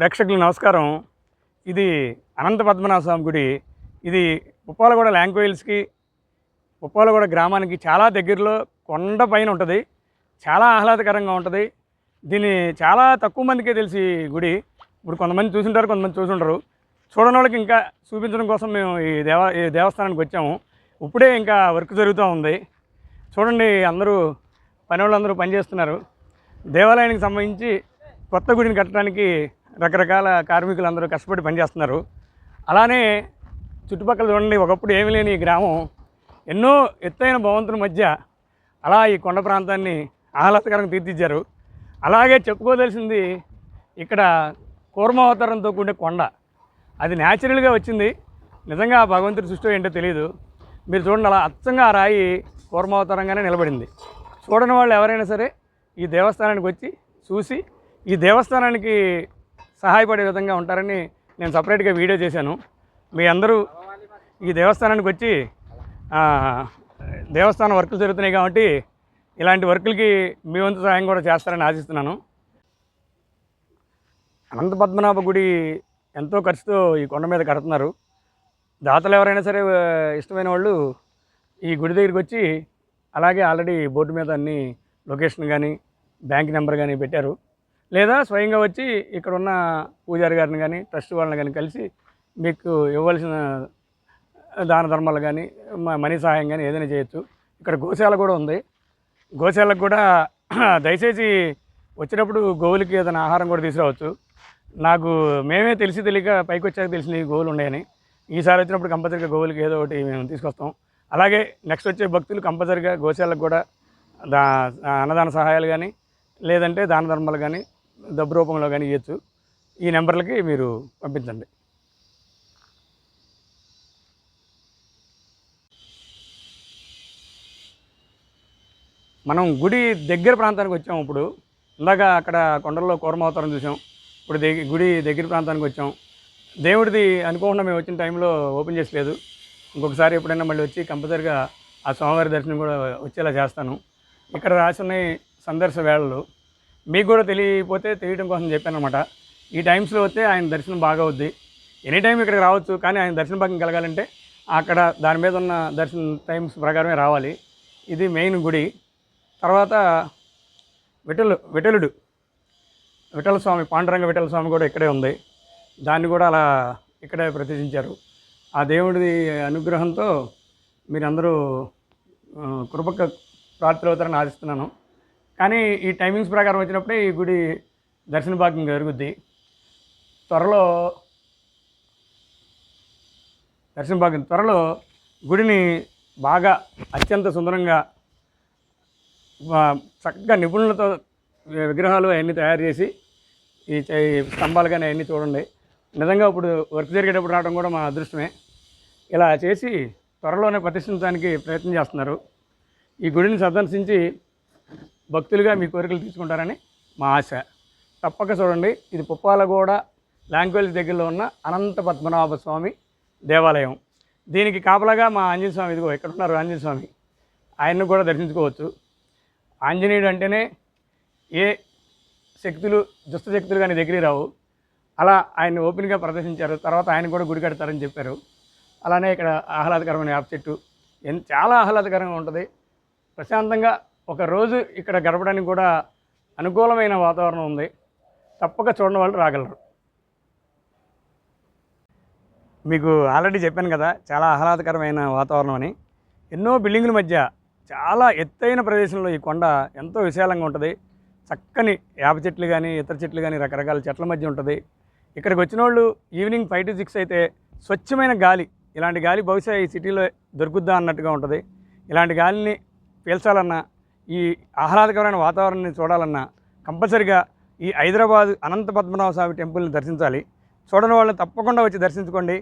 ప్రేక్షకులు నమస్కారం. ఇది అనంత పద్మనాభ స్వామి గుడి. ఇది ఉప్పాలగూడ ల్యాంగ్వేజ్కి ఉప్పాలగూడ గ్రామానికి చాలా దగ్గరలో కొండ పైన ఉంటుంది. చాలా ఆహ్లాదకరంగా ఉంటుంది. దీన్ని చాలా తక్కువ మందికే తెలిసి గుడి. ఇప్పుడు కొంతమంది చూసింటారు కొంతమంది చూసుంటారు చూడని వాళ్ళకి ఇంకా చూపించడం కోసం మేము ఈ దేవ ఈ దేవస్థానానికి వచ్చాము. ఇప్పుడే ఇంకా వర్క్ జరుగుతూ ఉంది. చూడండి అందరూ పని వాళ్ళందరూ పనిచేస్తున్నారు. దేవాలయానికి సంబంధించి కొత్త గుడిని కట్టడానికి రకరకాల కార్మికులు అందరూ కష్టపడి పనిచేస్తున్నారు. అలానే చుట్టుపక్కల చూడండి ఒకప్పుడు ఏమీ లేని ఈ గ్రామం. ఎన్నో ఎత్తైన భవంతుల మధ్య అలా ఈ కొండ ప్రాంతాన్ని ఆహ్లాదకరంగా తీర్చిచ్చారు అలాగే చెప్పుకోదలసింది ఇక్కడ కూర్మావతారంతో కూడిన కొండ. అది న్యాచురల్గా వచ్చింది. నిజంగా ఆ భగవంతుడి సృష్టి ఏంటో తెలియదు మీరు చూడండి అలా అచ్చంగా ఆ రాయి కూర్మావతారంగానే నిలబడింది. చూడని వాళ్ళు ఎవరైనా సరే ఈ దేవస్థానానికి వచ్చి చూసి ఈ దేవస్థానానికి సహాయపడే విధంగా ఉంటారని నేను సపరేట్గా వీడియో చేశాను. మీ అందరూ ఈ దేవస్థానానికి వచ్చి దేవస్థానం వర్కులు జరుగుతున్నాయి కాబట్టి ఇలాంటి వర్కులకి మీ వంతు సహాయం కూడా చేస్తారని ఆశిస్తున్నాను. అనంత పద్మనాభ గుడి ఎంతో ఖర్చుతో ఈ కొండ మీద కడుతున్నారు. దాతలు ఎవరైనా సరే ఇష్టమైన వాళ్ళు ఈ గుడి దగ్గరికి వచ్చి అలాగే ఆల్రెడీ బోర్డు మీద అన్ని లొకేషన్ కానీ బ్యాంక్ నెంబర్ కానీ పెట్టారు. లేదా స్వయంగా వచ్చి ఇక్కడ ఉన్న పూజారి గారిని కానీ ట్రస్ట్ వాళ్ళని కానీ కలిసి మీకు ఇవ్వాల్సిన దాన ధర్మాలు కానీ మనీ సహాయం కానీ ఏదైనా చేయొచ్చు. ఇక్కడ గోశాల కూడా ఉంది. గోశాలకు కూడా దయచేసి వచ్చినప్పుడు గోవులకి ఏదైనా ఆహారం కూడా తీసుకురావచ్చు. నాకు మేమే తెలిసి తెలియక పైకి వచ్చాక తెలిసిన గోవులు ఉన్నాయని. ఈసారి వచ్చినప్పుడు కంపల్సరిగా గోవులకి ఏదో ఒకటి మేము తీసుకొస్తాం. అలాగే నెక్స్ట్ వచ్చే భక్తులు కంపల్సరిగా గోశాలకు కూడా దా అన్నదాన సహాయాలు కానీ లేదంటే దాన ధర్మాలు కానీ డబ్బు రూపంలో కానీ ఇవ్వచ్చు ఈ నెంబర్లకి మీరు పంపించండి. మనం గుడి దగ్గర ప్రాంతానికి వచ్చాం ఇప్పుడు. ఇందాక అక్కడ కొండల్లో కూరమవతారం చూసాం. ఇప్పుడు గుడి దగ్గర ప్రాంతానికి వచ్చాం. దేవుడిది అనుకోకుండా మేము వచ్చిన టైంలో ఓపెన్ చేసలేదు. ఇంకొకసారి ఎప్పుడైనా మళ్ళీ వచ్చి కంపల్సరిగా ఆ స్వామివారి దర్శనం కూడా వచ్చేలా చేస్తాను. ఇక్కడ రాసి ఉన్నాయి సందర్శ వేళలు. మీకు కూడా తెలియకపోతే తెలియడం కోసం చెప్పాను అనమాట ఈ టైమ్స్లో వస్తే ఆయన దర్శనం బాగా అవుద్ది. ఎనీ టైం ఇక్కడికి రావచ్చు కానీ ఆయన దర్శన భాగం కలగాలంటే అక్కడ దాని మీద ఉన్న దర్శన టైమ్స్ ప్రకారమే రావాలి. ఇది మెయిన్ గుడి. తర్వాత విఠలు విఠలుడు విఠల స్వామి పాండురంగ విఠల స్వామి కూడా ఇక్కడే ఉంది. దాన్ని కూడా అలా ఇక్కడే ప్రతిష్ఠించారు. ఆ దేవుడి అనుగ్రహంతో మీరందరూ కృపక్క ప్రార్థన ప్రాప్తులవుతారని ఆశిస్తున్నాను. కానీ ఈ టైమింగ్స్ ప్రకారం వచ్చినప్పుడే ఈ గుడి దర్శన భాగ్యం జరుగుద్ది. త్వరలో దర్శన భాగ్యం త్వరలో గుడిని బాగా అత్యంత సుందరంగా చక్కగా నిపుణులతో విగ్రహాలు అవన్నీ తయారు చేసి ఈ ఈ స్తంభాలు కానీ అవన్నీ చూడండి. నిజంగా ఇప్పుడు వర్క్ జరిగేటప్పుడు రావడం కూడా మా అదృష్టమే. ఇలా చేసి త్వరలోనే ప్రతిష్ఠించడానికి ప్రయత్నం చేస్తున్నారు. ఈ గుడిని సందర్శించి భక్తులుగా మీ కోరికలు తీసుకుంటారని మా ఆశ. తప్పక చూడండి. ఇది పుప్పాలగూడ లాంగ్వేజ్ దగ్గరలో ఉన్న అనంత పద్మనాభ స్వామి దేవాలయం. దీనికి కాపలాగా మా ఆంజనేయ స్వామి ఇదిగో ఇక్కడ ఉన్నారు ఆంజనేయ స్వామి? ఆయన్ని కూడా దర్శించుకోవచ్చు. ఆంజనేయుడు అంటేనే ఏ శక్తులు దుష్ట శక్తులు కానీ దగ్గరికి రావు. అలా ఆయన్ని ఓపెన్గా ప్రదర్శించారు. తర్వాత ఆయన కూడా గుడి కడతారని చెప్పారు. అలానే ఇక్కడ ఆహ్లాదకరమైన యాప్ చెట్టు. చాలా ఆహ్లాదకరంగా ఉంటుంది. ప్రశాంతంగా ఒక రోజు ఇక్కడ గడపడానికి కూడా అనుకూలమైన వాతావరణం ఉంది. తప్పక చూడని వాళ్ళు రాగలరు. మీకు ఆల్రెడీ చెప్పాను కదా చాలా ఆహ్లాదకరమైన వాతావరణం అని. ఎన్నో బిల్డింగుల మధ్య చాలా ఎత్తైన ప్రదేశంలో ఈ కొండ ఎంతో విశాలంగా ఉంటుంది. చక్కని వేప చెట్లు కానీ ఇతర చెట్లు కానీ రకరకాల చెట్ల మధ్య ఉంటుంది. ఇక్కడికి వచ్చిన వాళ్ళు ఈవినింగ్ ఫైవ్ టు సిక్స్ అయితే స్వచ్ఛమైన గాలి ఇలాంటి గాలి బహుశా ఈ సిటీలో దొరుకుద్దా అన్నట్టుగా ఉంటుంది. ఇలాంటి గాలిని పీల్చాలన్నా ఈ ఆహ్లాదకరమైన వాతావరణాన్ని చూడాలన్నా కంపల్సరిగా ఈ హైదరాబాద్ అనంత పద్మనాభ స్వామి టెంపుల్ని దర్శించాలి. చూడని వాళ్ళని తప్పకుండా వచ్చి దర్శించుకోండి.